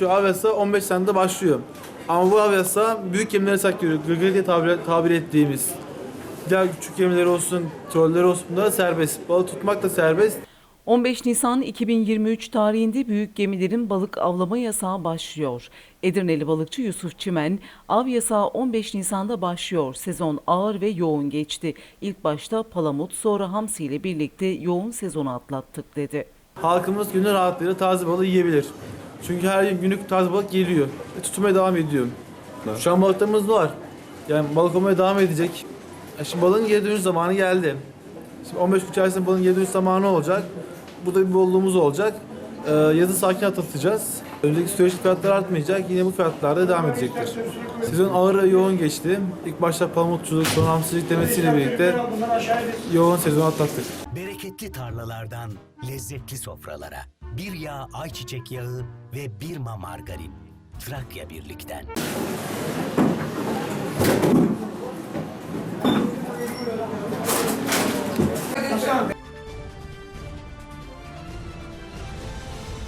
başlıyor. Av yasağı 15 senede başlıyor. Ama bu av yasağı büyük gemilere saklıyor. Gırgır diye tabir, tabir ettiğimiz. Diğer küçük gemiler olsun, troller olsun bunlar da serbest. Balık tutmak da serbest. 15 Nisan 2023 tarihinde büyük gemilerin balık avlama yasağı başlıyor. Edirneli balıkçı Yusuf Çimen, av yasağı 15 Nisan'da başlıyor. Sezon ağır ve yoğun geçti. İlk başta palamut, sonra hamsi ile birlikte yoğun sezonu atlattık dedi. Halkımız günü rahatlığıyla taze balığı yiyebilir. Çünkü her gün günlük taze balık geliyor ve tutmaya devam ediyor. Şu an balıklarımız var. Yani balık olmaya devam edecek. Ya şimdi balığın geri dönüş zamanı geldi. Şimdi 15 gün içerisinde balığın geri dönüş zamanı olacak. Burada bir bolluğumuz olacak. Ee, yazı sakin atlatacağız. Önceki süreçte fiyatlar artmayacak. Yine bu fiyatlarda devam edecektir. Sezon ağır ve yoğun geçti. İlk başta palamutçuluk, sonra hamsicilik demesiyle birlikte yoğun sezon atlattık. Bereketli tarlalardan lezzetli sofralara. Bir yağ ayçiçek yağı ve bir ma margarin. Trakya Birlik'ten.